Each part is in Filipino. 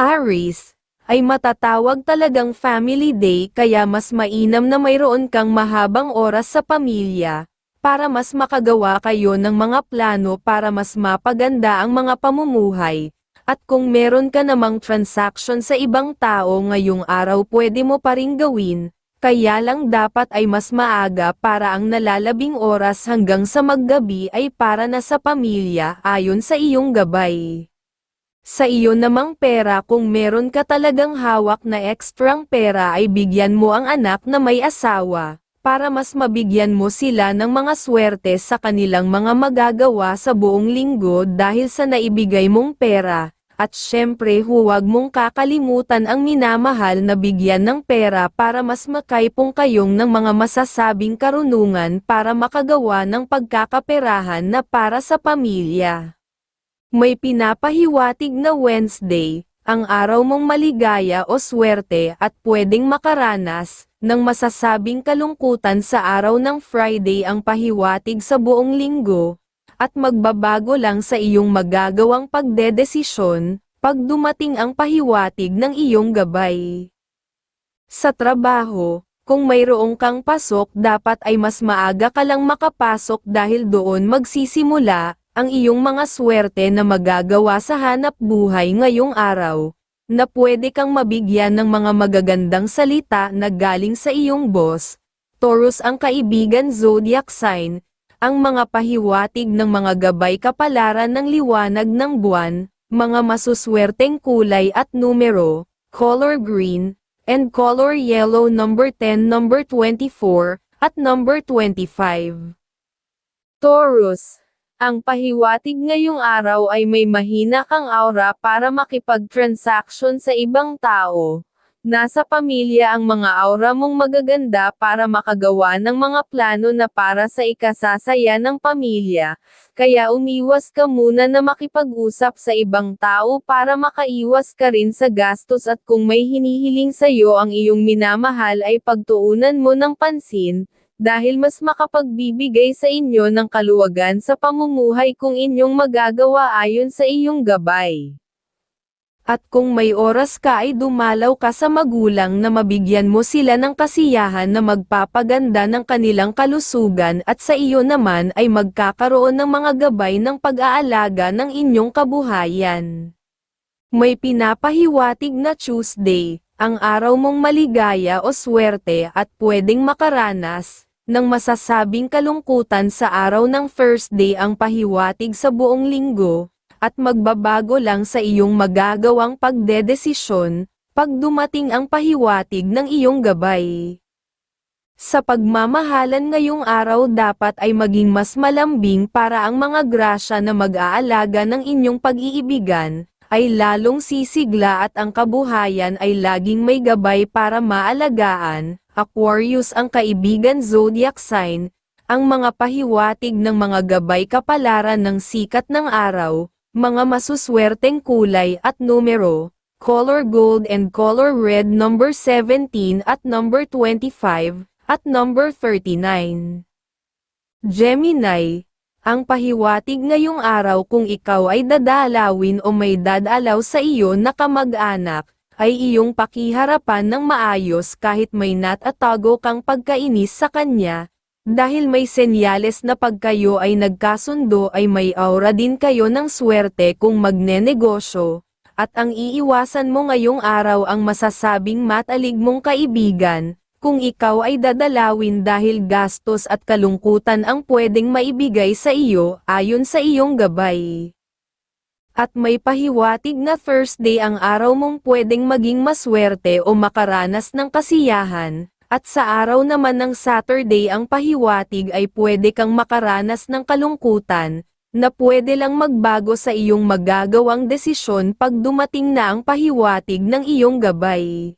Aries, ay matatawag talagang family day kaya mas mainam na mayroon kang mahabang oras sa pamilya, para mas makagawa kayo ng mga plano para mas mapaganda ang mga pamumuhay. At kung meron ka namang transaction sa ibang tao ngayong araw pwede mo pa ring gawin, kaya lang dapat ay mas maaga para ang nalalabing oras hanggang sa maggabi ay para na sa pamilya ayon sa iyong gabay. Sa iyo namang pera kung meron ka talagang hawak na ekstrang pera ay bigyan mo ang anak na may asawa, para mas mabigyan mo sila ng mga swerte sa kanilang mga magagawa sa buong linggo dahil sa naibigay mong pera. At syempre huwag mong kakalimutan ang minamahal na bigyan ng pera para mas makaipong kayong ng mga masasabing karunungan para makagawa ng pagkakaperahan na para sa pamilya. May pinapahiwatig na Wednesday, ang araw mong maligaya o swerte at pwedeng makaranas, ng masasabing kalungkutan sa araw ng Friday ang pahiwatig sa buong linggo, at magbabago lang sa iyong magagawang pagdedesisyon, pag dumating ang pahiwatig ng iyong gabay. Sa trabaho, kung mayroong kang pasok dapat ay mas maaga ka lang makapasok dahil doon magsisimula, ang iyong mga swerte na magagawa sa hanap buhay ngayong araw, na pwede kang mabigyan ng mga magagandang salita na galing sa iyong boss. Taurus ang kaibigan zodiac sign, ang mga pahiwatig ng mga gabay kapalaran ng liwanag ng buwan, mga masuswerteng kulay at numero, color green, and color yellow number 10 number 24, at number 25. Taurus ang pahiwatig ngayong araw ay may mahina kang aura para makipag-transaction sa ibang tao. Nasa pamilya ang mga aura mong magaganda para makagawa ng mga plano na para sa ikasasaya ng pamilya, kaya umiwas ka muna na makipag-usap sa ibang tao para makaiwas ka rin sa gastos at kung may hinihiling sa'yo ang iyong minamahal ay pagtuunan mo ng pansin, dahil mas makapagbibigay sa inyo ng kaluwagan sa pamumuhay kung inyong magagawa ayon sa iyong gabay. At kung may oras ka ay dumalaw ka sa magulang na mabigyan mo sila ng kasiyahan na magpapaganda ng kanilang kalusugan at sa iyo naman ay magkakaroon ng mga gabay ng pag-aalaga ng inyong kabuhayan. May pinapahiwatig na Tuesday, ang araw mong maligaya o swerte at pwedeng makaranas, ng masasabing kalungkutan sa araw ng first day ang pahiwatig sa buong linggo, at magbabago lang sa iyong magagawang pagdedesisyon, pag dumating ang pahiwatig ng iyong gabay. Sa pagmamahalan ngayong araw dapat ay maging mas malambing para ang mga grasya na mag-aalaga ng inyong pag-iibigan, ay lalong sisigla at ang kabuhayan ay laging may gabay para maalagaan, Aquarius ang kaibigan zodiac sign, ang mga pahiwatig ng mga gabay kapalaran ng sikat ng araw, mga masuswerteng kulay at numero, color gold and color red number 17 at number 25, at number 39. Gemini, ang pahiwatig ngayong araw kung ikaw ay dadalawin o may dadalaw sa iyo na kamag-anak, ay iyong pakiharapan ng maayos kahit may natatago kang pagkainis sa kanya, dahil may senyales na pag kayo ay nagkasundo ay may aura din kayo ng swerte kung magnenegosyo, at ang iiwasan mo ngayong araw ang masasabing matalig mong kaibigan, kung ikaw ay dadalawin dahil gastos at kalungkutan ang pwedeng maibigay sa iyo ayon sa iyong gabay. At may pahiwatig na Thursday ang araw mong pwedeng maging maswerte o makaranas ng kasiyahan, at sa araw naman ng Saturday ang pahiwatig ay pwede kang makaranas ng kalungkutan, na pwede lang magbago sa iyong magagawang desisyon pag dumating na ang pahiwatig ng iyong gabay.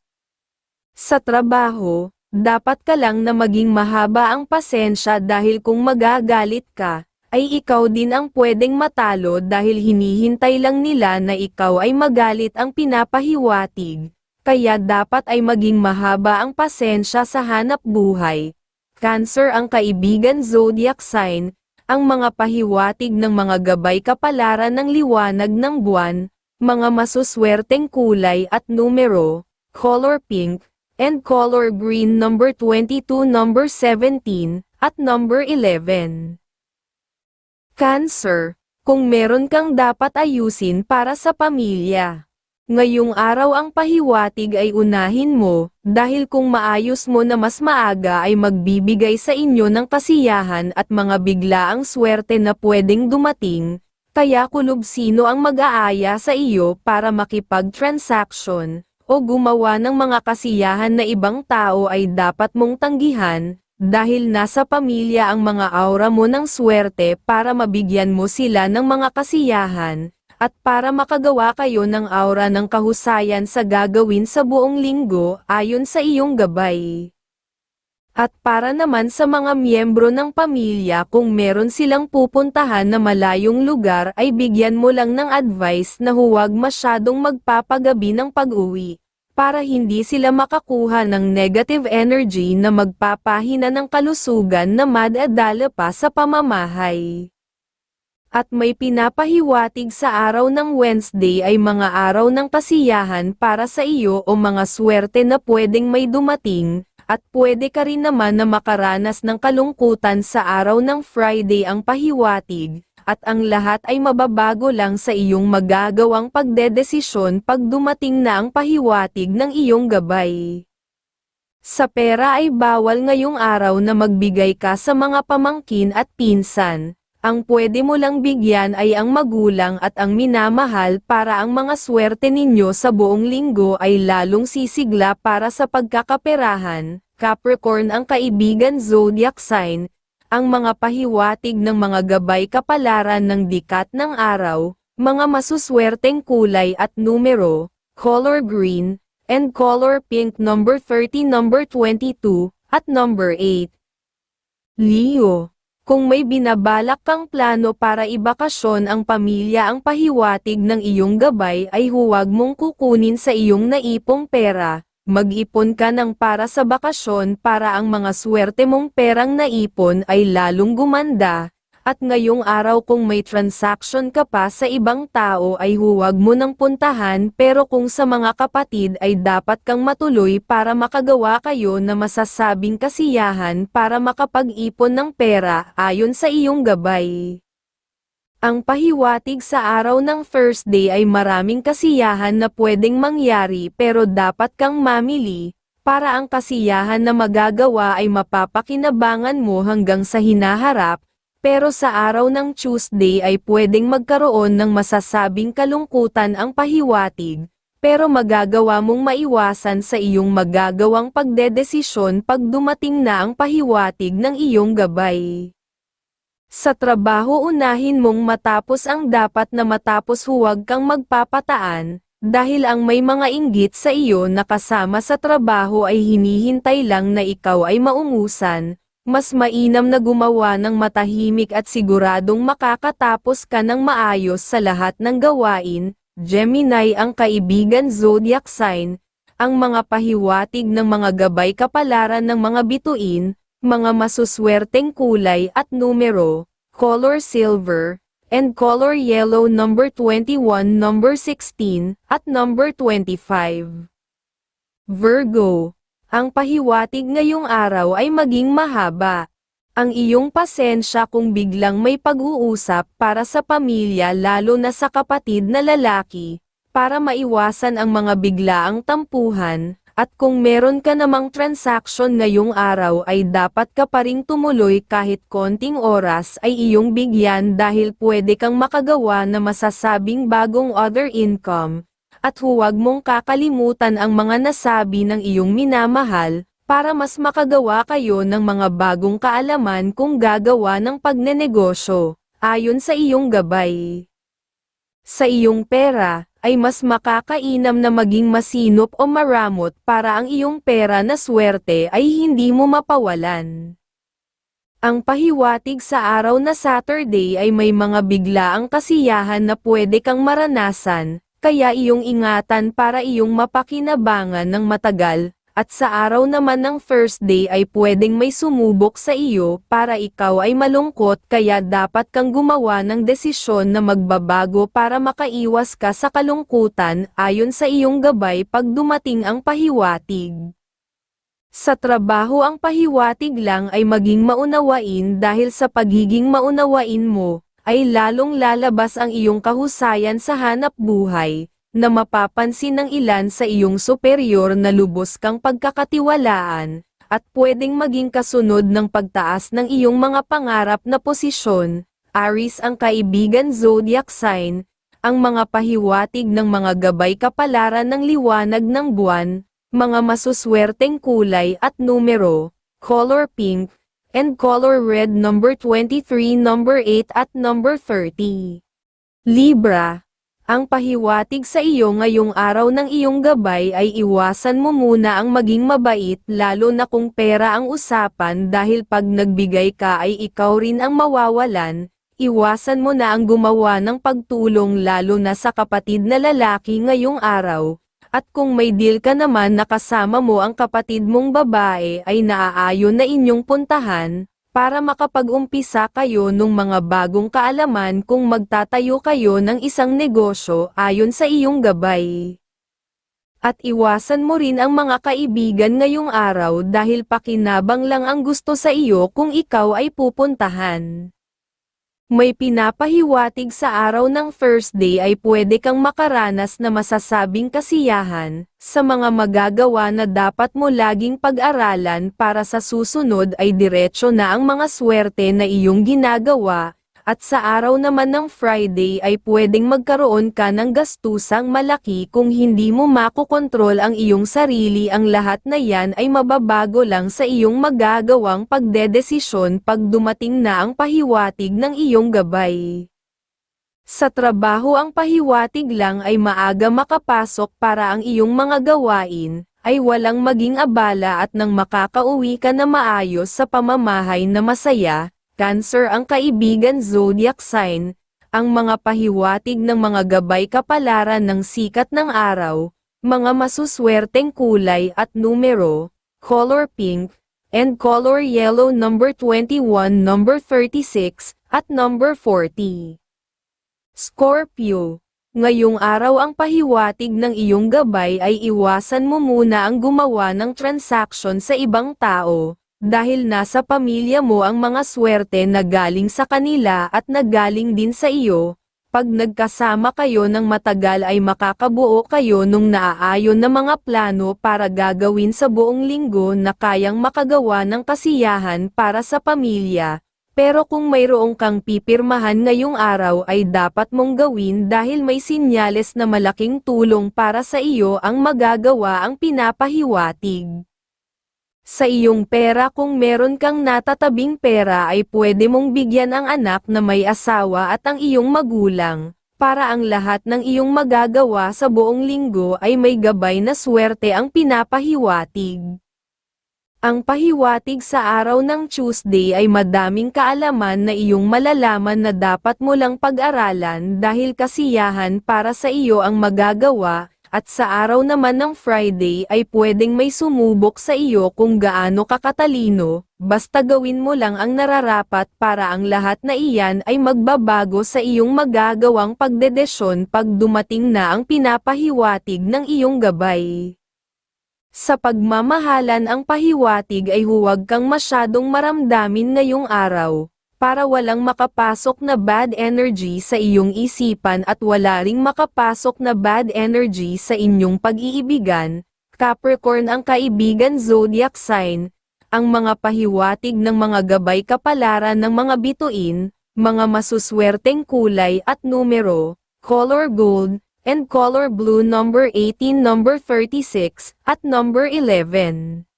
Sa trabaho, dapat ka lang na maging mahaba ang pasensya dahil kung magagalit ka, ay ikaw din ang pwedeng matalo dahil hinihintay lang nila na ikaw ay magalit ang pinapahiwatig, kaya dapat ay maging mahaba ang pasensya sa hanap buhay. Cancer ang kaibigan zodiac sign, ang mga pahiwatig ng mga gabay kapalaran ng liwanag ng buwan, mga masuswerteng kulay at numero, color pink, and color green number 22 number 17, at number 11. Cancer, kung meron kang dapat ayusin para sa pamilya. Ngayong araw ang pahiwatig ay unahin mo, dahil kung maayos mo na mas maaga ay magbibigay sa inyo ng kasiyahan at mga biglaang swerte na pwedeng dumating, kaya kulob sino ang mag-aaya sa iyo para makipag-transaction, o gumawa ng mga kasiyahan na ibang tao ay dapat mong tanggihan, dahil nasa pamilya ang mga aura mo ng swerte para mabigyan mo sila ng mga kasiyahan, at para makagawa kayo ng aura ng kahusayan sa gagawin sa buong linggo ayon sa iyong gabay. At para naman sa mga miyembro ng pamilya kung meron silang pupuntahan na malayong lugar ay bigyan mo lang ng advice na huwag masyadong magpapagabi ng pag-uwi, para hindi sila makakuha ng negative energy na magpapahina ng kalusugan na madadala pa sa pamamahay. At may pinapahiwatig sa araw ng Wednesday ay mga araw ng kasiyahan para sa iyo o mga swerte na pwedeng may dumating, at pwede ka rin naman na makaranas ng kalungkutan sa araw ng Friday ang pahiwatig, at ang lahat ay mababago lang sa iyong magagawang pagdedesisyon pag dumating na ang pahiwatig ng iyong gabay. Sa pera ay bawal ngayong araw na magbigay ka sa mga pamangkin at pinsan, ang pwede mo lang bigyan ay ang magulang at ang minamahal para ang mga swerte ninyo sa buong linggo ay lalong sisigla para sa pagkakaperahan. Capricorn ang kaibigan zodiac sign, ang mga pahiwatig ng mga gabay kapalaran ng dikat ng araw, mga masuswerteng kulay at numero, color green, and color pink number 30 number 22, at number 8. Leo kung may binabalak kang plano para ibakasyon ang pamilya ang pahiwatig ng iyong gabay ay huwag mong kukunin sa iyong naipong pera, mag-ipon ka ng para sa bakasyon para ang mga swerte mong perang naipon ay lalong gumanda, at ngayong araw kung may transaction ka pa sa ibang tao ay huwag mo nang puntahan pero kung sa mga kapatid ay dapat kang matuloy para makagawa kayo na masasabing kasiyahan para makapag-ipon ng pera ayon sa iyong gabay. Ang pahiwatig sa araw ng Thursday ay maraming kasiyahan na pwedeng mangyari pero dapat kang mamili, para ang kasiyahan na magagawa ay mapapakinabangan mo hanggang sa hinaharap, pero sa araw ng Tuesday ay pwedeng magkaroon ng masasabing kalungkutan ang pahiwatig, pero magagawa mong maiwasan sa iyong magagawang pagdedesisyon pag dumating na ang pahiwatig ng iyong gabay. Sa trabaho unahin mong matapos ang dapat na matapos huwag kang magpapataan, dahil ang may mga inggit sa iyo na kasama sa trabaho ay hinihintay lang na ikaw ay maungusan, mas mainam na gumawa ng matahimik at siguradong makakatapos ka ng maayos sa lahat ng gawain, Gemini ang kaibigan zodiac sign, ang mga pahiwatig ng mga gabay kapalaran ng mga bituin, mga masuswerteng kulay at numero, color silver, and color yellow number 21 number 16, at number 25. Virgo ang pahiwatig ngayong araw ay maging mahaba. Ang iyong pasensya kung biglang may pag-uusap para sa pamilya lalo na sa kapatid na lalaki, para maiwasan ang mga biglaang tampuhan, at kung meron ka namang transaction ngayong araw ay dapat ka pa ring tumuloy kahit konting oras ay iyong bigyan dahil pwede kang makagawa na masasabing bagong other income, at huwag mong kakalimutan ang mga nasabi ng iyong minamahal, para mas makagawa kayo ng mga bagong kaalaman kung gagawa ng pagnenegosyo, ayon sa iyong gabay. Sa iyong pera, ay mas makakainam na maging masinop o maramot para ang iyong pera na swerte ay hindi mo mapawalan. Ang pahiwatig sa araw na Saturday ay may mga biglaang kasiyahan na pwede kang maranasan, kaya iyong ingatan para iyong mapakinabangan ng matagal, at sa araw naman ng first day ay pwedeng may sumubok sa iyo para ikaw ay malungkot kaya dapat kang gumawa ng desisyon na magbabago para makaiwas ka sa kalungkutan ayon sa iyong gabay pag dumating ang pahiwatig. Sa trabaho ang pahiwatig lang ay maging maunawain dahil sa pagiging maunawain mo, ay lalong lalabas ang iyong kahusayan sa hanap buhay, na mapapansin ng ilan sa iyong superior na lubos kang pagkakatiwalaan, at pwedeng maging kasunod ng pagtaas ng iyong mga pangarap na posisyon. Aris ang kaibigan zodiac sign, ang mga pahiwatig ng mga gabay kapalaran ng liwanag ng buwan, mga masuswerteng kulay at numero, color pink, and color red number 23, number 8 at number 30. Libra, ang pahiwatig sa iyo ngayong araw ng iyong gabay ay iwasan mo muna ang maging mabait lalo na kung pera ang usapan dahil pag nagbigay ka ay ikaw rin ang mawawalan, iwasan mo na ang gumawa ng pagtulong lalo na sa kapatid na lalaki ngayong araw, at kung may deal ka naman na kasama mo ang kapatid mong babae ay naaayon na inyong puntahan, para makapag-umpisa kayo nung mga bagong kaalaman kung magtatayo kayo ng isang negosyo ayon sa iyong gabay. At iwasan mo rin ang mga kaibigan ngayong araw dahil pakinabang lang ang gusto sa iyo kung ikaw ay pupuntahan. May pinapahiwatig sa araw ng first day ay pwede kang makaranas na masasabing kasiyahan, sa mga magagawa na dapat mo laging pag-aralan para sa susunod ay diretsyo na ang mga swerte na iyong ginagawa, at sa araw naman ng Friday ay pwedeng magkaroon ka ng gastusang malaki kung hindi mo makokontrol ang iyong sarili ang lahat na yan ay mababago lang sa iyong magagawang pagdedesisyon pag dumating na ang pahiwatig ng iyong gabay. Sa trabaho ang pahiwatig lang ay maaga makapasok para ang iyong mga gawain, ay walang maging abala at nang makakauwi ka na maayos sa pamamahay na masaya, Cancer ang kaibigan zodiac sign, ang mga pahiwatig ng mga gabay kapalaran ng sikat ng araw, mga masuswerteng kulay at numero, color pink, and color yellow number 21, number 36, at number 40. Scorpio, ngayong araw ang pahiwatig ng iyong gabay ay iwasan mo muna ang gumawa ng transaction sa ibang tao, dahil nasa pamilya mo ang mga swerte na galing sa kanila at nagaling din sa iyo, pag nagkasama kayo ng matagal ay makakabuo kayo nung naaayon na mga plano para gagawin sa buong linggo na kayang makagawa ng kasiyahan para sa pamilya. Pero kung mayroong kang pipirmahan ngayong araw ay dapat mong gawin dahil may sinyales na malaking tulong para sa iyo ang magagawa ang pinapahiwatig. Sa iyong pera kung meron kang natatabing pera ay pwede mong bigyan ang anak na may asawa at ang iyong magulang, para ang lahat ng iyong magagawa sa buong linggo ay may gabay na swerte ang pinapahiwatig. Ang pahiwatig sa araw ng Tuesday ay madaming kaalaman na iyong malalaman na dapat mo lang pag-aralan dahil kasiyahan para sa iyo ang magagawa, at sa araw naman ng Friday ay pwedeng may sumubok sa iyo kung gaano ka katalino, basta gawin mo lang ang nararapat para ang lahat na iyan ay magbabago sa iyong magagawang pagdedesyon pag dumating na ang pinapahiwatig ng iyong gabay. Sa pagmamahalan ang pahiwatig ay huwag kang masyadong maramdamin ngayong araw, para walang makapasok na bad energy sa iyong isipan at wala ring makapasok na bad energy sa inyong pag-iibigan, Capricorn ang kaibigan zodiac sign, ang mga pahiwatig ng mga gabay kapalaran ng mga bituin, mga masuswerteng kulay at numero, color gold, and color blue number 18 number 36, at number 11.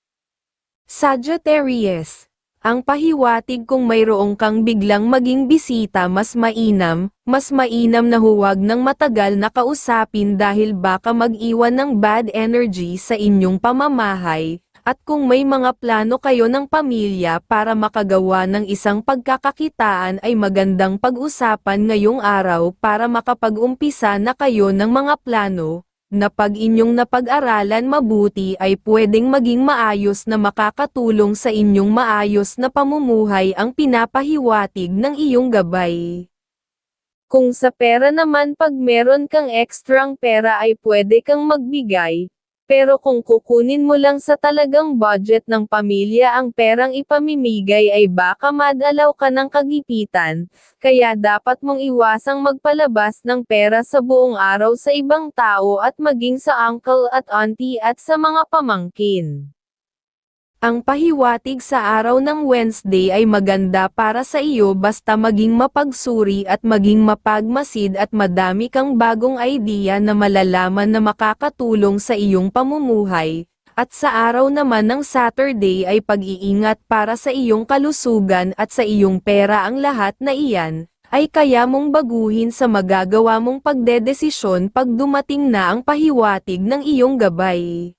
Sagittarius ang pahiwatig kung mayroong kang biglang maging bisita mas mainam, mas mainam na huwag ng matagal na kausapin dahil baka mag-iwan ng bad energy sa inyong pamamahay, at kung may mga plano kayo ng pamilya para makagawa ng isang pagkakakitaan ay magandang pag-usapan ngayong araw para makapag-umpisa na kayo ng mga plano, na pag inyong napag-aralan mabuti ay pwedeng maging maayos na makakatulong sa inyong maayos na pamumuhay ang pinapahiwatig ng iyong gabay. Kung sa pera naman pag meron kang ekstrang pera ay pwede kang magbigay, pero kung kukunin mo lang sa talagang budget ng pamilya ang perang ipamimigay ay baka madalaw ka ng kagipitan, kaya dapat mong iwasang magpalabas ng pera sa buong araw sa ibang tao at maging sa uncle at auntie at sa mga pamangkin. Ang pahiwatig sa araw ng Wednesday ay maganda para sa iyo basta maging mapagsuri at maging mapagmasid at madami kang bagong idea na malalaman na makakatulong sa iyong pamumuhay. At sa araw naman ng Saturday ay pag-iingat para sa iyong kalusugan at sa iyong pera ang lahat na iyan, ay kaya mong baguhin sa magagawa mong pagdedesisyon pag dumating na ang pahiwatig ng iyong gabay.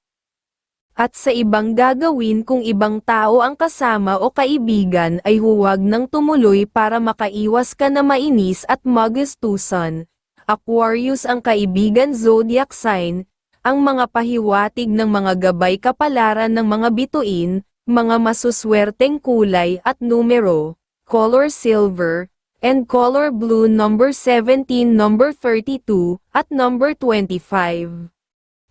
At sa ibang gagawin kung ibang tao ang kasama o kaibigan ay huwag nang tumuloy para makaiwas ka na mainis at magustusan. Aquarius ang kaibigan zodiac sign, ang mga pahiwatig ng mga gabay kapalaran ng mga bituin, mga masuswerteng kulay at numero, color silver, and color blue number 17 number 32, at number 25.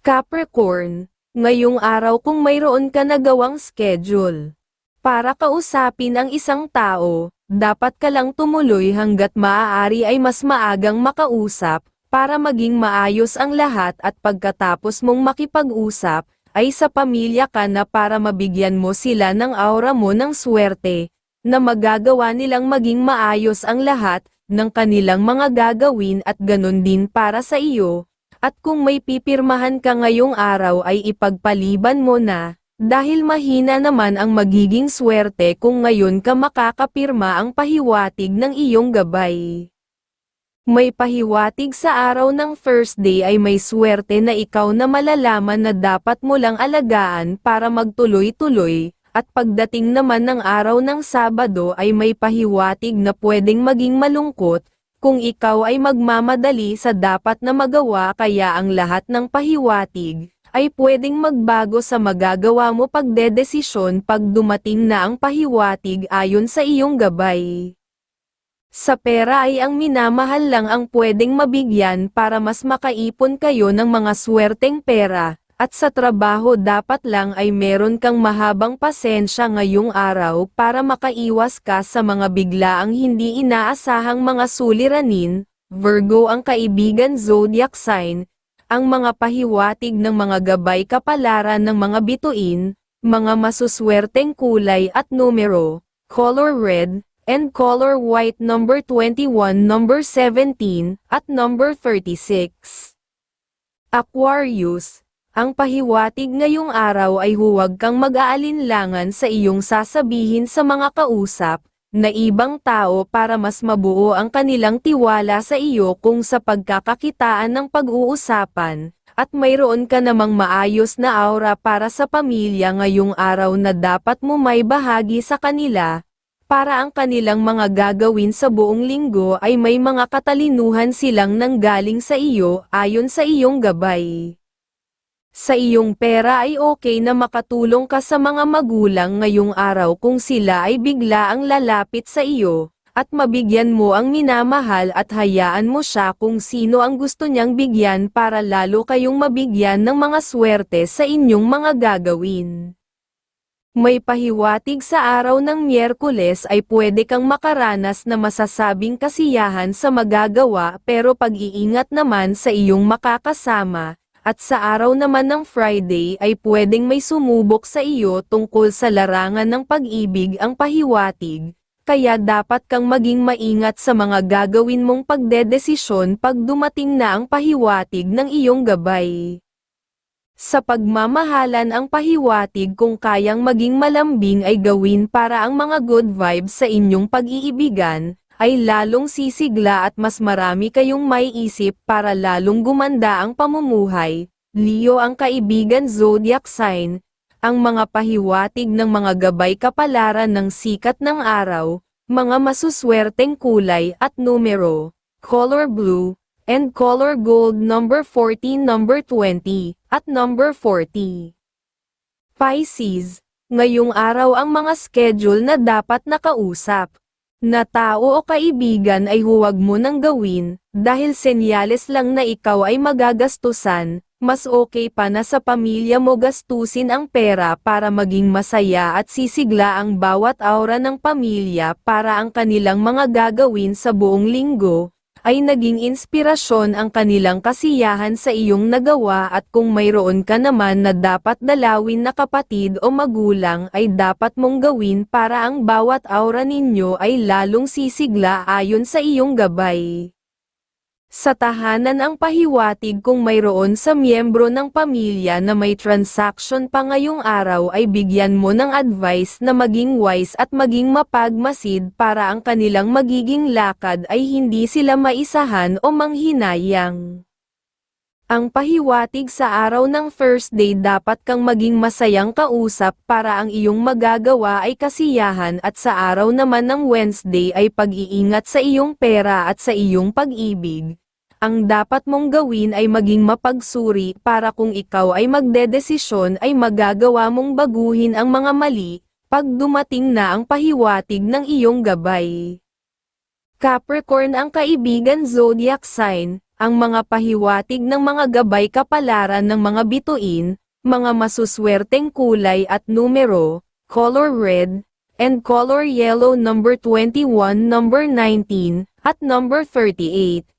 Capricorn, ngayong araw kung mayroon ka nagawang schedule. Para kausapin ang isang tao, dapat ka lang tumuloy hanggat maaari ay mas maagang makausap, para maging maayos ang lahat at pagkatapos mong makipag-usap, ay sa pamilya ka na para mabigyan mo sila ng aura mo ng swerte, na magagawa nilang maging maayos ang lahat, ng kanilang mga gagawin at ganun din para sa iyo, at kung may pipirmahan ka ngayong araw ay ipagpaliban mo na, dahil mahina naman ang magiging swerte kung ngayon ka makakapirma ang pahiwatig ng iyong gabay. May pahiwatig sa araw ng Thursday ay may swerte na ikaw na malalaman na dapat mo lang alagaan para magtuloy-tuloy, at pagdating naman ng araw ng Sabado ay may pahiwatig na pwedeng maging malungkot, kung ikaw ay magmamadali sa dapat na magawa kaya ang lahat ng pahiwatig, ay pwedeng magbago sa magagawa mo pagdedesisyon pag dumating na ang pahiwatig ayon sa iyong gabay. Sa pera ay ang minamahal lang ang pwedeng mabigyan para mas makaipon kayo ng mga swerteng pera, at sa trabaho dapat lang ay meron kang mahabang pasensya ngayong araw para makaiwas ka sa mga biglaang hindi inaasahang mga suliranin, Virgo ang kaibigan zodiac sign, ang mga pahiwatig ng mga gabay kapalaran ng mga bituin, mga masuswerteng kulay at numero, color red, and color white number 21 number 17, at number 36. Aquarius, ang pahiwatig ngayong araw ay huwag kang mag-aalinlangan sa iyong sasabihin sa mga kausap, na ibang tao para mas mabuo ang kanilang tiwala sa iyo kung sa pagkakakitaan ng pag-uusapan, at mayroon ka namang maayos na aura para sa pamilya ngayong araw na dapat mo may bahagi sa kanila, para ang kanilang mga gagawin sa buong linggo ay may mga katalinuhan silang nanggaling sa iyo ayon sa iyong gabay. Sa iyong pera ay okay na makatulong ka sa mga magulang ngayong araw kung sila ay bigla ang lalapit sa iyo, at mabigyan mo ang minamahal at hayaan mo siya kung sino ang gusto niyang bigyan para lalo kayong mabigyan ng mga swerte sa inyong mga gagawin. May pahiwatig sa araw ng Miyerkules ay pwede kang makaranas na masasabing kasiyahan sa magagawa pero pag-iingat naman sa iyong makakasama, at sa araw naman ng Friday ay pwedeng may sumubok sa iyo tungkol sa larangan ng pag-ibig ang pahiwatig, kaya dapat kang maging maingat sa mga gagawin mong pagdedesisyon pag dumating na ang pahiwatig ng iyong gabay. Sa pagmamahalan ang pahiwatig kung kayang maging malambing ay gawin para ang mga good vibes sa inyong pag-iibigan, ay lalong sisigla at mas marami kayong may isip para lalong gumanda ang pamumuhay. Leo ang kaibigan zodiac sign, ang mga pahiwatig ng mga gabay kapalaran ng sikat ng araw, mga masuswerteng kulay at numero, color blue, and color gold number 14 number 20, at number 40. Pisces, ngayong araw ang mga schedule na dapat nakausap na tao o kaibigan ay huwag mo nang gawin, dahil senyales lang na ikaw ay magagastusan, mas okay pa na sa pamilya mo gastusin ang pera para maging masaya at sisigla ang bawat aura ng pamilya para ang kanilang mga gagawin sa buong linggo, ay naging inspirasyon ang kanilang kasiyahan sa iyong nagawa at kung mayroon ka naman na dapat dalawin na kapatid o magulang ay dapat mong gawin para ang bawat aura ninyo ay lalong sisigla ayon sa iyong gabay. Sa tahanan ang pahiwatig kung mayroon sa miyembro ng pamilya na may transaction pa ngayong araw ay bigyan mo ng advice na maging wise at maging mapagmasid para ang kanilang magiging lakad ay hindi sila maisahan o manghinayang. Ang pahiwatig sa araw ng first day dapat kang maging masayang kausap para ang iyong magagawa ay kasiyahan at sa araw naman ng Wednesday ay pag-iingat sa iyong pera at sa iyong pag-ibig. Ang dapat mong gawin ay maging mapagsuri para kung ikaw ay magdedesisyon ay magagawa mong baguhin ang mga mali, pag dumating na ang pahiwatig ng iyong gabay. Capricorn ang kaibigan zodiac sign, ang mga pahiwatig ng mga gabay kapalaran ng mga bituin, mga masuswerteng kulay at numero, color red, and color yellow number 21 number 19, at number 38.